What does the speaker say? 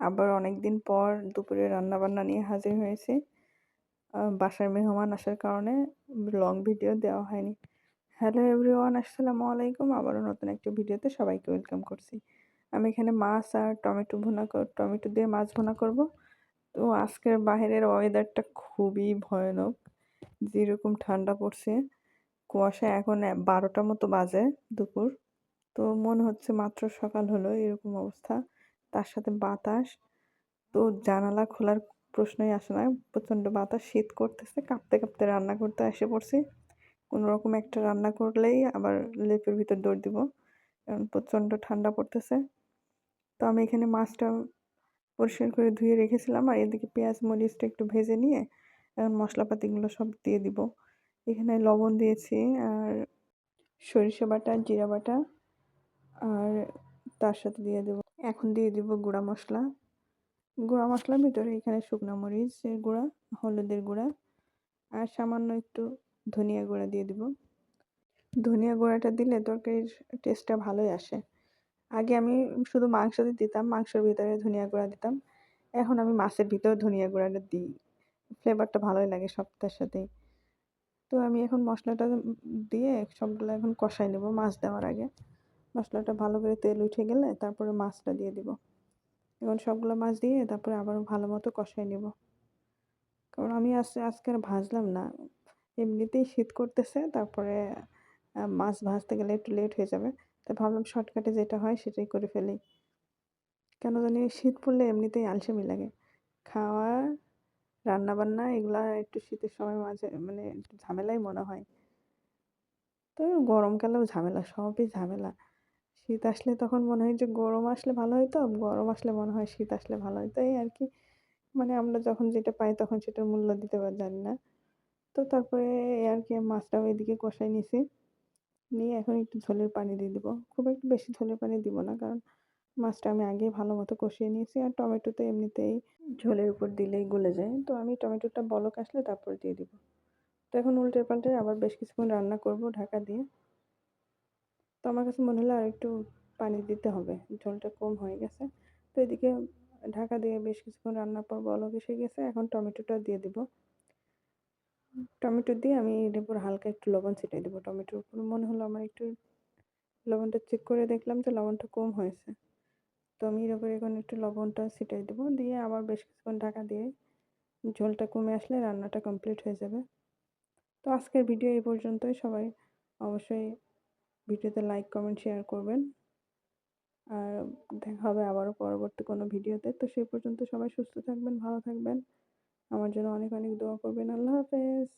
আবার অনেক দিন পর দুপুরে রান্নাবান্না নিয়ে হাজির হয়েছি। বাসার মেহমান আসার কারণে লং ভিডিও দেওয়া হয়নি। হ্যালো এভরিওয়ান আসসালামু আলাইকুম। আবারও নতুন একটি ভিডিওতে সবাইকে ওয়েলকাম করছি। আমি এখানে মাছ আর টমেটো ভুনা টমেটো দিয়ে মাছ ভুনা করব। তো আজকের বাহিরের ওয়েদারটা খুবই ভয়ানক, যেরকম ঠান্ডা পড়ছে। কুয়াশা এখন বারোটা মতো বাজে দুপুর। তো মনে হচ্ছে মাত্র সকাল হলো, এরকম অবস্থা। তার সাথে বাতাস। তো জানালা খোলার প্রশ্নই আসে না। প্রচণ্ড বাতাস, শীত করতেছে, কাঁপতে কাঁপতে রান্না করতে এসে পড়ছি। কোনো রকম একটা রান্না করলেই আবার লেপের ভিতর দৌড় দিব, কারণ প্রচণ্ড ঠান্ডা পড়তেছে। তো আমি এখানে মাছটা পরিষ্কার করে ধুয়ে রেখেছিলাম আর এদিকে পেঁয়াজ, মরিচটা একটু ভেজে নিয়ে এখন মশলাপাতিগুলো সব দিয়ে দিব। এখানে লবণ দিয়েছি আর সরিষা বাটা, জিরা বাটা, আর তার সাথে দিয়ে দেবো এখন দিয়ে দিব গুঁড়া মশলা। গুঁড়া মশলার ভিতরে এখানে শুকনো মরিচের গুঁড়া, হলুদের গুঁড়া আর সামান্য একটু ধনিয়া গুঁড়া দিয়ে দিব। ধনিয়া গুঁড়াটা দিলে তরকারির টেস্টটা ভালোই আসে। আগে আমি শুধু মাংসতে দিতাম, মাংসের ভিতরে ধনিয়া গুঁড়া দিতাম। এখন আমি মাছের ভিতরে ধনিয়া গুঁড়াটা দিই। ফ্লেভারটা ভালোই লাগে সবটার সাথেই। তো আমি এখন মশলাটা দিয়ে সবগুলো এখন কষাই নেব মাছ দেওয়ার আগে। মশলাটা ভালো করে তেল উঠে গেলে তারপরে মাছটা দিয়ে দিব। এখন সবগুলো মাছ দিয়ে তারপরে আবার ভালো মতো কষাই নেব। কারণ আমি আজকে আজকে আর ভাজলাম না। এমনিতেই শীত করতেছে, তারপরে মাছ ভাজতে গেলে একটু লেট হয়ে যাবে। তাই ভাবলাম শর্টকাটে যেটা হয় সেটাই করে ফেলি। কেন জানি শীত পড়লে এমনিতেই আলসেমি লাগে। খাওয়া রান্না বান্না এগুলা একটু শীতের সময় মাঝে মানে একটু ঝামেলাই মনে হয়। তো গরমকালেও ঝামেলা, সবই ঝামেলা। শীত আসলে তখন মনে হয় যে গরম আসলে ভালো হতো গরম আসলে মনে হয় শীত আসলে ভালো হতো এই আর কি। মানে আমরা যখন যেটা পাই তখন সেটার মূল্য দিতে জানি না। তো তারপরে আর কি মাছটাও এদিকে কষাই নিছি। নিয়ে এখন একটু ঝোলের পানি দিয়ে দিব। খুব একটু বেশি ঝোলের পানি দিব না, কারণ মাছটা আমি আগে ভালো মতো কষিয়ে নিয়েছি। আর টমেটো তো এমনিতেই ঝোলের উপর দিলেই গলে যায়। তো আমি টমেটোটা বলক আসলে তারপর দিয়ে দিব। তো এখন উল্টে পাল্টে আবার বেশ কিছুক্ষণ রান্না করব ঢাকা দিয়ে। তো আমার কাছে মনে হলো আর একটু পানি দিতে হবে ঝোলটা কম হয়ে গেছে। তো এদিকে ঢাকা দিয়ে বেশ কিছুক্ষণ রান্নার পর বলক এসে গেছে, এখন টমেটোটা দিয়ে দিব। টমেটো দিয়ে আমি এর উপর হালকা একটু লবণ ছিটাই দেবো। টমেটোর উপর মনে হলো আমার একটু লবণটা চেক করে দেখলাম যে লবণটা কম হয়েছে। তো আমি এর উপরে এখন একটু লবণটা ছিটাই দেবো। দিয়ে আবার বেশ কিছুক্ষণ ঢাকা দিয়ে ঝোলটা কমে আসলে রান্নাটা কমপ্লিট হয়ে যাবে। তো আজকের ভিডিও এই পর্যন্তই। সবাই অবশ্যই ভিডিওতে লাইক, কমেন্ট, শেয়ার করবেন। আর দেখা হবে আবারও পরবর্তী কোনো ভিডিওতে। তো সেই পর্যন্ত সবাই সুস্থ থাকবেন, ভালো থাকবেন। আমার জন্য অনেক অনেক দোয়া করবেন। আল্লাহ হাফেজ।